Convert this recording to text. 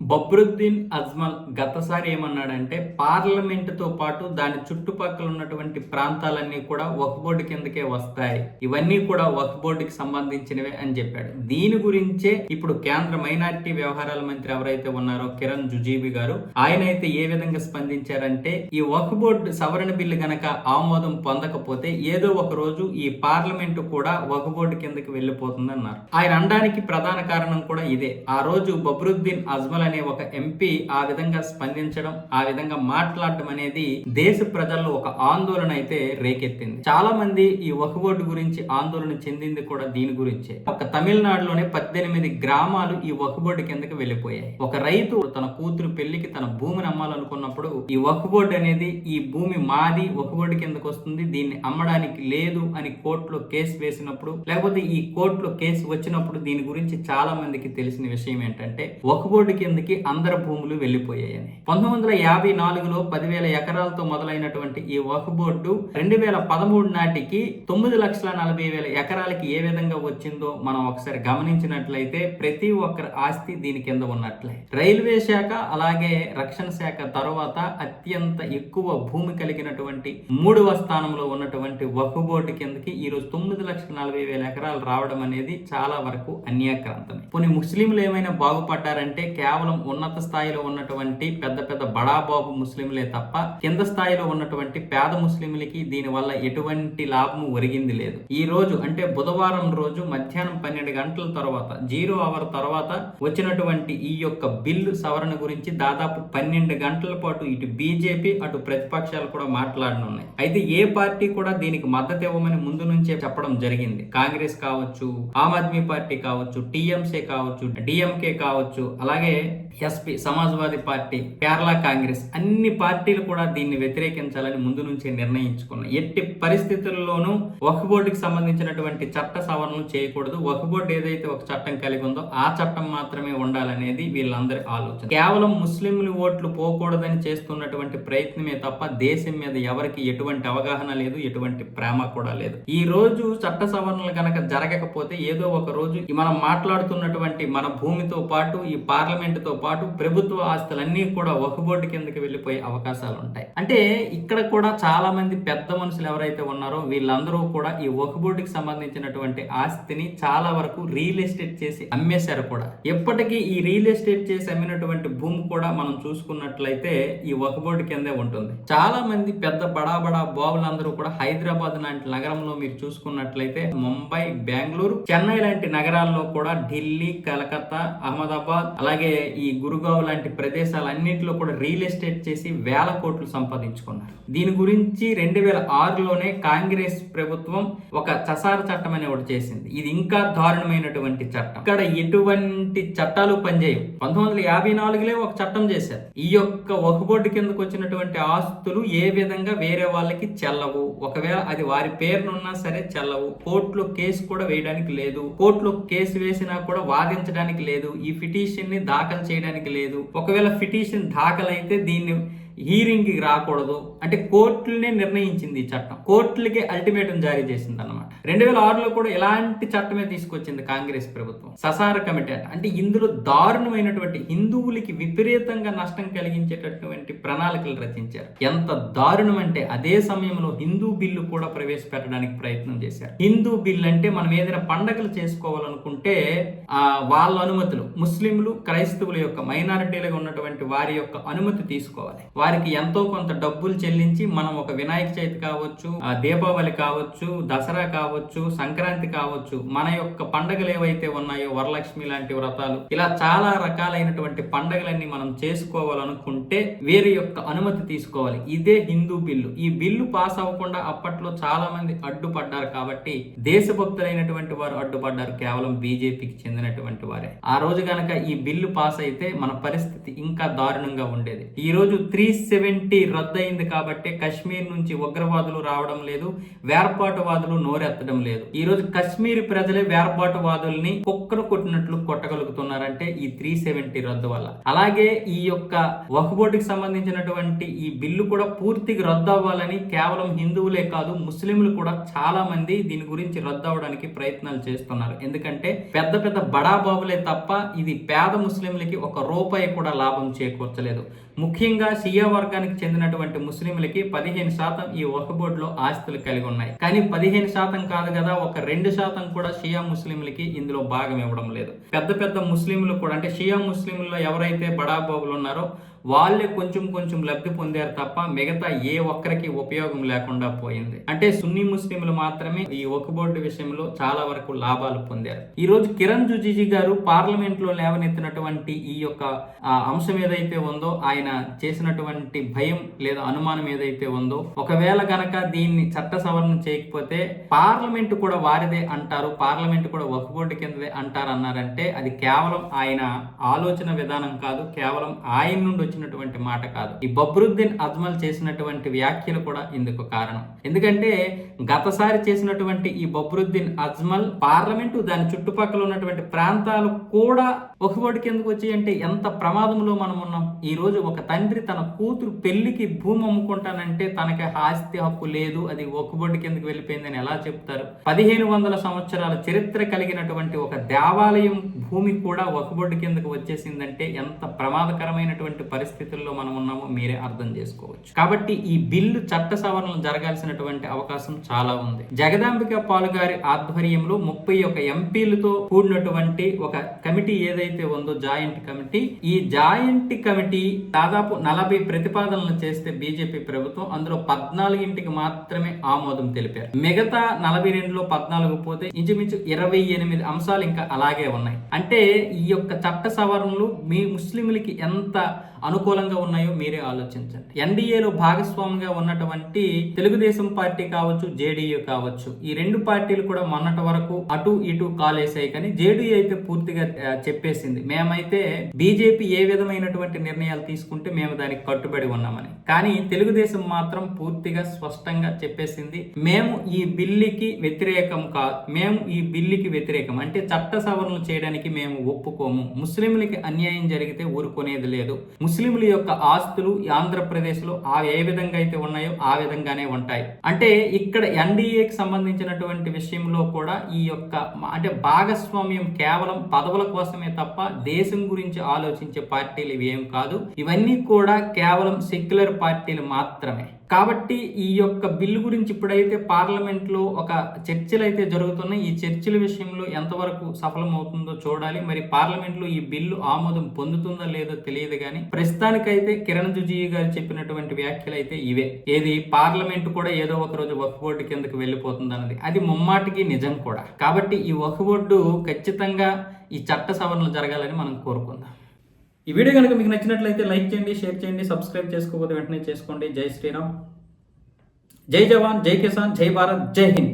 బబ్రుద్దీన్ అజ్మల్ గతసారి ఏమన్నాడంటే పార్లమెంట్తో పాటు దాని చుట్టుపక్కల ఉన్నటువంటి ప్రాంతాలన్నీ కూడా వక్ బోర్డు కిందకే వస్తాయి. ఇవన్నీ కూడా వక్ బోర్డుకి సంబంధించినవే అని చెప్పాడు. దీని గురించే ఇప్పుడు కేంద్ర మైనారిటీ వ్యవహారాల మంత్రి ఎవరైతే ఉన్నారో కిరణ్ జుజీబి గారు ఆయన అయితే ఏ విధంగా స్పందించారంటే ఈ వక్ బోర్డు సవరణ బిల్లు గనక ఆమోదం పొందకపోతే ఏదో ఒక రోజు ఈ పార్లమెంటు కూడా వక్ బోర్డు కిందకి వెళ్ళిపోతుంది అన్నారు ఆయన అనడానికి ప్రధాన కారణం కూడా ఇదే. ఆ రోజు బబ్రుద్దీన్ అజ్మల్ అనే ఒక ఎంపీ ఆ విధంగా స్పందించడం ఆ విధంగా మాట్లాడడం అనేది దేశ ప్రజల్లో ఒక ఆందోళన అయితే రేకెత్తింది. చాలా మంది ఈ వక్బోర్డు గురించి ఆందోళన చెందింది కూడా దీని గురించే. ఒక తమిళనాడులోనే పద్దెనిమిది గ్రామాలు ఈ వక్బోర్డు కిందకి వెళ్ళిపోయాయి. ఒక రైతు తన కూతురు పెళ్ళికి తన భూమిని అమ్మాలనుకున్నప్పుడు ఈ వక్బోర్డు అనేది ఈ భూమి మాది వక్బోర్డు కిందకు వస్తుంది దీన్ని అమ్మడానికి లేదు అని కోర్టులో కేసు వేసినప్పుడు లేకపోతే ఈ కోర్టులో కేసు వచ్చినప్పుడు దీని గురించి చాలా మందికి తెలిసిన విషయం ఏంటంటే వక్బోర్డు కింద కిందకి అందరి భూములు వెళ్ళిపోయాయని. పంతొమ్మిది వందల యాభై నాలుగులో పదివేల ఎకరాలతో మొదలైనటువంటి ఈ వక్ఫ్ బోర్డు రెండు వేల పదమూడు నాటికి తొమ్మిది లక్షల నలభై వేల ఎకరాలకి ఏ విధంగా వచ్చిందో మనం ఒకసారి గమనించినట్లయితే ప్రతి ఒక్కరి ఆస్తి దీని కింద ఉన్నట్లే. రైల్వే శాఖ అలాగే రక్షణ శాఖ తర్వాత అత్యంత ఎక్కువ భూమి కలిగినటువంటి మూడవ స్థానంలో ఉన్నటువంటి వక్ఫ్ బోర్డు కిందకి ఈ రోజు తొమ్మిది లక్షల నలభై వేల ఎకరాలు రావడం అనేది చాలా వరకు అన్యాక్రాంతమే. కొన్ని ముస్లింలు ఏమైనా బాగుపడ్డారంటే కేవలం ఉన్నత స్థాయిలో ఉన్నటువంటి పెద్ద పెద్ద బడాబాబు ముస్లింలే తప్ప కింద స్థాయిలో ఉన్నటువంటి పేద ముస్లింలకి దీనివల్ల ఎటువంటి లాభం ఒరిగింది లేదు. ఈ రోజు అంటే బుధవారం రోజు మధ్యాహ్నం పన్నెండు గంటల తర్వాత జీరో అవర్ తర్వాత వచ్చినటువంటి ఈ యొక్క బిల్లు సవరణ గురించి దాదాపు పన్నెండు గంటల పాటు ఇటు బీజేపీ అటు ప్రతిపక్షాలు కూడా మాట్లాడనున్నాయి. అయితే ఏ పార్టీ కూడా దీనికి మద్దతు ఇవ్వమని ముందు నుంచే చెప్పడం జరిగింది. కాంగ్రెస్ కావచ్చు ఆమ్ ఆద్మీ పార్టీ కావచ్చు టీఎంసీ కావచ్చు డిఎంకే కావచ్చు అలాగే SP Samajwadi party Kerala Congress అన్ని పార్టీలు కూడా దీన్ని వ్యతిరేకించాలని ముందు నుంచే నిర్ణయించుకున్నాయి. ఎట్టి పరిస్థితుల్లోనూ వక్ఫ్ బోర్డుకి సంబంధించినటువంటి చట్ట సవరణలు చేయకూడదు. వక్ఫ్ బోర్డు ఏదైతే ఒక చట్టం కలిగి ఉందో ఆ చట్టం మాత్రమే ఉండాలనేది వీళ్ళందరి ఆలోచన. కేవలం ముస్లింలు ఓట్లు పోకూడదని చేస్తున్నటువంటి ప్రయత్నమే తప్ప దేశం మీద ఎవరికి ఎటువంటి అవగాహన లేదు ఎటువంటి ప్రేమ కూడా లేదు. ఈ రోజు చట్ట సవరణలు కనుక జరగకపోతే ఏదో ఒక రోజు మనం మాట్లాడుతున్నటువంటి మన భూమితో పాటు ఈ పార్లమెంటుతో తో పాటు ప్రభుత్వ ఆస్తులన్నీ కూడా ఒక బోర్డు కిందకి వెళ్ళిపోయే అవకాశాలు ఉంటాయి అంటే ఇక్కడ కూడా చాలా మంది పెద్ద మనుషులు ఎవరైతే ఉన్నారో వీళ్ళందరూ కూడా ఈ ఒక బోర్డుకి సంబంధించినటువంటి ఆస్తిని చాలా వరకు రియల్ ఎస్టేట్ చేసి అమ్మేశారు కూడా. ఎప్పటికీ ఈ రియల్ ఎస్టేట్ చేసి అమ్మినటువంటి భూమి కూడా మనం చూసుకున్నట్లయితే ఈ ఒక బోర్డు కిందే ఉంటుంది. చాలా మంది పెద్ద బడా బడా బాబులందరూ కూడా హైదరాబాద్ లాంటి నగరంలో మీరు చూసుకున్నట్లయితే ముంబై బెంగళూరు చెన్నై లాంటి నగరాల్లో కూడా ఢిల్లీ కలకత్తా అహ్మదాబాద్ అలాగే ఈ గురుగావ్ లాంటి ప్రదేశాలన్నింటిలో కూడా రియల్ ఎస్టేట్ చేసి వేల కోట్లు సంపాదించుకున్నారు. దీని గురించి రెండు వేల ఆరులోనే కాంగ్రెస్ ప్రభుత్వం ఒక చసార చట్టం అనే ఒకటి చేసింది. ఇది ఇంకా దారుణమైనటువంటి చట్టం. ఇక్కడ ఎటువంటి చట్టాలు పనిచేయవు. పంతొమ్మిది వందల యాభై నాలుగులే ఒక చట్టం చేశారు. ఈ యొక్క ఒక బోర్డు కిందకు వచ్చినటువంటి ఆస్తులు ఏ విధంగా వేరే వాళ్ళకి చెల్లవు. ఒకవేళ అది వారి పేరునున్నా సరే చెల్లవు. కోర్టులో కేసు కూడా వేయడానికి లేదు. కోర్టులో కేసు వేసినా కూడా వాదించడానికి లేదు. ఈ పిటిషన్ని దాఖలు చేయడానికి లేదు. ఒకవేళ పిటిషన్ దాఖలైతే దీన్ని హీరింగ్కి రాకూడదు. అంటే కోర్టులనే నిర్ణయించింది ఈ చట్టం. కోర్టులకే అల్టిమేటం జారీ చేసింది అనమాట రెండు వేల ఆరులో కూడా ఇలాంటి చట్టమే తీసుకొచ్చింది కాంగ్రెస్ ప్రభుత్వం. ససార కమిటీ అంట. అంటే ఇందులో దారుణమైనటువంటి హిందువులకి విపరీతంగా నష్టం కలిగించేటటువంటి ప్రణాళికలు రచించారు. ఎంత దారుణం అంటే అదే సమయంలో హిందూ బిల్లు కూడా ప్రవేశపెట్టడానికి ప్రయత్నం చేశారు. హిందూ బిల్ అంటే మనం ఏదైనా పండగలు చేసుకోవాలనుకుంటే వాళ్ళ అనుమతులు. ముస్లింలు క్రైస్తవుల యొక్క మైనారిటీలుగా ఉన్నటువంటి వారి యొక్క అనుమతి తీసుకోవాలి. వారికి ఎంతో కొంత డబ్బులు చెల్లించి మనం ఒక వినాయక చవితి కావచ్చు ఆ దీపావళి కావచ్చు దసరా కావచ్చు సంక్రాంతి కావచ్చు మన యొక్క పండగలు ఏవైతే ఉన్నాయో వరలక్ష్మి లాంటి వ్రతాలు ఇలా చాలా రకాలైనటువంటి పండగలన్నీ మనం చేసుకోవాలనుకుంటే వీరి యొక్క అనుమతి తీసుకోవాలి. ఇదే హిందూ బిల్లు. ఈ బిల్లు పాస్ అవ్వకుండా అప్పట్లో చాలా మంది అడ్డుపడ్డారు కాబట్టి దేశభక్తులైనటువంటి వారు అడ్డుపడ్డారు. కేవలం బీజేపీకి చెందినటువంటి వారే. ఆ రోజు గనక ఈ బిల్లు పాస్ అయితే మన పరిస్థితి ఇంకా దారుణంగా ఉండేది. ఈ రోజు త్రీ సెవెంటీ రద్దయింది కాబట్టి కశ్మీర్ నుంచి ఉగ్రవాదులు రావడం లేదు వేర్పాటువాదులు నోరెత్తడం లేదు. ఈ రోజు కశ్మీర్ ప్రజలే వేర్పాటువాదుల్ని కుక్కను కొట్టినట్లు కొట్టగలుగుతున్నారంటే ఈ త్రీ సెవెంటీ రద్దు వల్ల. అలాగే ఈ యొక్క వక్ఫ్ సంబంధించినటువంటి ఈ బిల్లు కూడా పూర్తిగా రద్దు అవ్వాలని కేవలం హిందువులే కాదు ముస్లింలు కూడా చాలా మంది దీని గురించి రద్దు అవ్వడానికి ప్రయత్నాలు చేస్తున్నారు. ఎందుకంటే పెద్ద పెద్ద బడాబాబులే తప్ప ఇది పేద ముస్లింలకి ఒక రూపాయి కూడా లాభం చేకూర్చలేదు. ముఖ్యంగా షియా వర్గానికి చెందినటువంటి ముస్లింలకి పదిహేను శాతం ఈ వక్ఫ్ బోర్డులో ఆస్తులు కలిగి ఉన్నాయి. కానీ పదిహేను శాతం కాదు కదా ఒక రెండు శాతం కూడా షియా ముస్లింలకి ఇందులో భాగం ఇవ్వడం లేదు. పెద్ద పెద్ద ముస్లింలు కూడా అంటే షియా ముస్లింల్లో ఎవరైతే బడాబాబులు ఉన్నారో వాళ్ళే కొంచెం కొంచెం లబ్ధి పొందారు తప్ప మిగతా ఏ ఒక్కరికి ఉపయోగం లేకుండా పోయింది. అంటే సున్నీ ముస్లింలు మాత్రమే ఈ ఒక బోర్డు విషయంలో చాలా వరకు లాభాలు పొందారు. ఈ రోజు కిరణ్ జుజీజీ గారు పార్లమెంట్లో లేవనెత్తినటువంటి ఈ యొక్క అంశం ఏదైతే ఉందో ఆయన చేసినటువంటి భయం లేదా అనుమానం ఏదైతే ఉందో ఒకవేళ గనక దీన్ని చట్ట సవరణ చేయకపోతే పార్లమెంట్ కూడా వారిదే అంటారు పార్లమెంట్ కూడా ఒక బోర్డు కిందదే అంటారు అన్నారంటే అది కేవలం ఆయన ఆలోచన విధానం కాదు కేవలం ఆయన నుండి వచ్చినటువంటి మాట కాదు. ఈ బబ్రుద్దీన్ అజ్మల్ చేసినటువంటి వ్యాఖ్యలు కూడా ఇందుకు కారణం. ఎందుకంటే గతసారి చేసినటువంటి ఈ బబ్రుద్దీన్ అజ్మల్ పార్లమెంటు దాని చుట్టుపక్కల ఉన్నటువంటి ప్రాంతాలు కూడా ఒక ఎందుకు కిందకు అంటే ఎంత ప్రమాదంలో మనం ఉన్నాం? ఈ రోజు ఒక తండ్రి తన కూతురు పెళ్ళికి భూమి అమ్ముకుంటానంటే తనకి ఆస్తి హక్కు లేదు అది ఒక కిందకి వెళ్ళిపోయిందని ఎలా చెప్తారు? పదిహేను వందల సంవత్సరాల చరిత్ర కలిగినటువంటి ఒక దేవాలయం భూమి కూడా ఒక బోర్డు కిందకు వచ్చేసిందంటే ఎంత ప్రమాదకరమైనటువంటి పరిస్థితుల్లో మనం ఉన్నామో మీరే అర్థం చేసుకోవచ్చు. కాబట్టి ఈ బిల్లు చట్ట సవరణలు జరగాల్సినటువంటి అవకాశం చాలా ఉంది. జగదాంబిక పాలు గారి ఆధ్వర్యంలో ముప్పై ఒక ఎంపీలతో కూడినటువంటి ఒక కమిటీ ఏదైతే ఉందో జాయింట్ కమిటీ ఈ జాయింట్ కమిటీ దాదాపు నలభై ప్రతిపాదనలు చేస్తే బీజేపీ ప్రభుత్వం అందులో పద్నాలుగింటికి మాత్రమే ఆమోదం తెలిపారు. మిగతా నలభై రెండులో పద్నాలుగు పోతే ఇంచుమించు ఇరవై ఎనిమిది అంశాలు ఇంకా అలాగే ఉన్నాయి. అంటే ఈ యొక్క చట్ట సవరణలు మీ ముస్లింలకి ఎంత అనుకూలంగా ఉన్నాయో మీరే ఆలోచించండి. ఎన్డీఏలో భాగస్వామిగా ఉన్నటువంటి తెలుగుదేశం పార్టీ కావచ్చు జేడీయూ కావచ్చు ఈ రెండు పార్టీలు కూడా మొన్నటి వరకు అటు ఇటు కాలేసాయి కానీ జేడీయూ అయితే పూర్తిగా చెప్పేసింది. మేమైతే బీజేపీ ఏ విధమైనటువంటి నిర్ణయాలు తీసుకుంటే మేము దానికి కట్టుబడి ఉన్నామని. కానీ తెలుగుదేశం మాత్రం పూర్తిగా స్పష్టంగా చెప్పేసింది మేము ఈ బిల్లుకి వ్యతిరేకం కాదు మేము ఈ బిల్లుకి వ్యతిరేకం. అంటే చట్ట సవరణలు చేయడానికి మేము ఒప్పుకోము. ముస్లింలకి అన్యాయం జరిగితే ఊరుకునేది లేదు. ముస్లింల యొక్క ఆస్తులు ఆంధ్రప్రదేశ్లో ఆ ఏ విధంగా అయితే ఉన్నాయో ఆ విధంగానే ఉంటాయి. అంటే ఇక్కడ ఎన్డీఏకి సంబంధించినటువంటి విషయంలో కూడా ఈ యొక్క అంటే భాగస్వామ్యం కేవలం పదవుల కోసమే తప్ప దేశం గురించి ఆలోచించే పార్టీలు ఇవేం కాదు. ఇవన్నీ కూడా కేవలం సెక్యులర్ పార్టీలు మాత్రమే. కాబట్టి ఈ యొక్క బిల్లు గురించి ఇప్పుడైతే పార్లమెంట్లో ఒక చర్చలు అయితే జరుగుతున్నాయి. ఈ చర్చల విషయంలో ఎంతవరకు సఫలమవుతుందో చూడాలి. మరి పార్లమెంట్లో ఈ బిల్లు ఆమోదం పొందుతుందో లేదో తెలియదు కానీ ప్రస్తుతానికైతే కిరణ్ రిజిజు గారు చెప్పినటువంటి వ్యాఖ్యలు అయితే ఇవే. ఏది? పార్లమెంట్ కూడా ఏదో ఒక రోజు వక్ఫ్ బోర్డు కిందకి వెళ్ళిపోతుంది అన్నది. అది ముమ్మాటికి నిజం కూడా. కాబట్టి ఈ వక్ఫ్ బోర్డు ఖచ్చితంగా ఈ చట్ట సవరణలు జరగాలని మనం కోరుకుందాం. ఈ వీడియో కనుక మీకు నచ్చినట్లయితే లైక్ చేయండి షేర్ చేయండి సబ్స్క్రైబ్ చేసుకోకపోతే వెంటనే చేసుకోండి. జై శ్రీరామ్. జై జవాన్ జై కిసాన్ జై భారత్ జై హింద్.